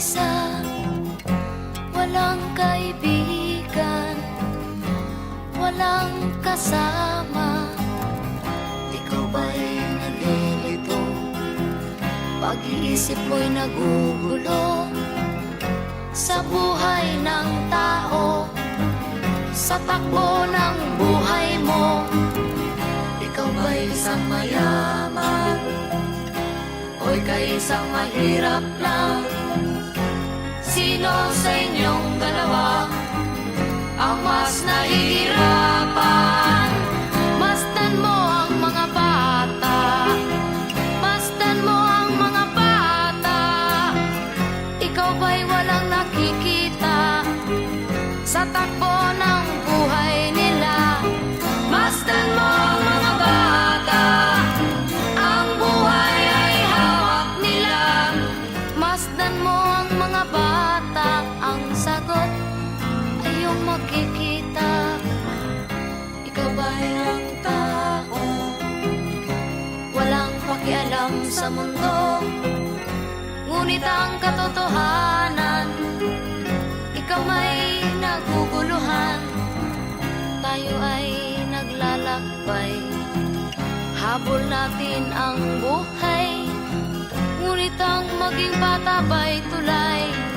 mag-isa Walang kaibigan. Walang kasama. Ikaw ba'y nalilito? Pag-iisip mo'y nagugulo. Sa buhay ng tao. Sa takbo ng buhay mo. Ikaw ba'y isang mayaman? O'y kaisang mahirap lang? Sino sa inyong dalawa? Ang mas nahihirapan Masdan mo ang mga bata. Masdan mo ang mga bata. Ikaw ba'y walang nakikita? Sa takbo ng buhay sa mundo Ngunit ang katotohanan Ikaw may naguguluhan Tayo ay naglalakbay. Habol natin ang buhay Ngunit ang maging bata ba'y tulay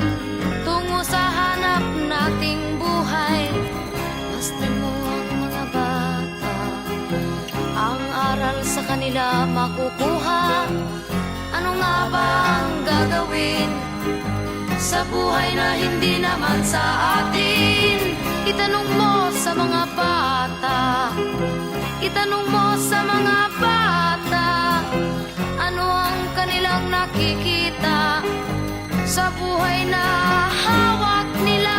aral sa kanila makukuha. Ano nga ba ang gagawin Sa buhay na hindi naman sa atin? Itanong mo sa mga bata. Itanong mo sa mga bata Ano ang kanilang nakikita Sa buhay na hawak nila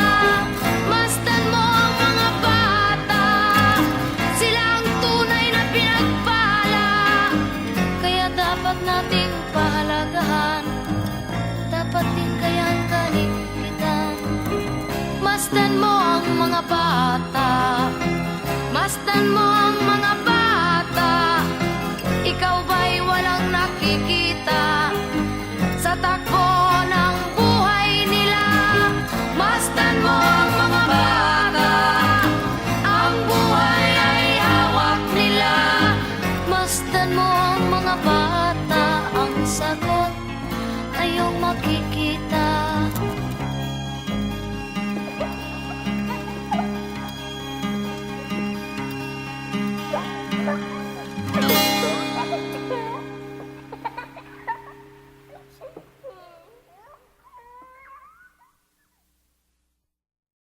dapat nating pahalagahan. Dapat din kayang kaligpitan Masdan mo ang mga bata. Masdan mo ang mga bata aquí.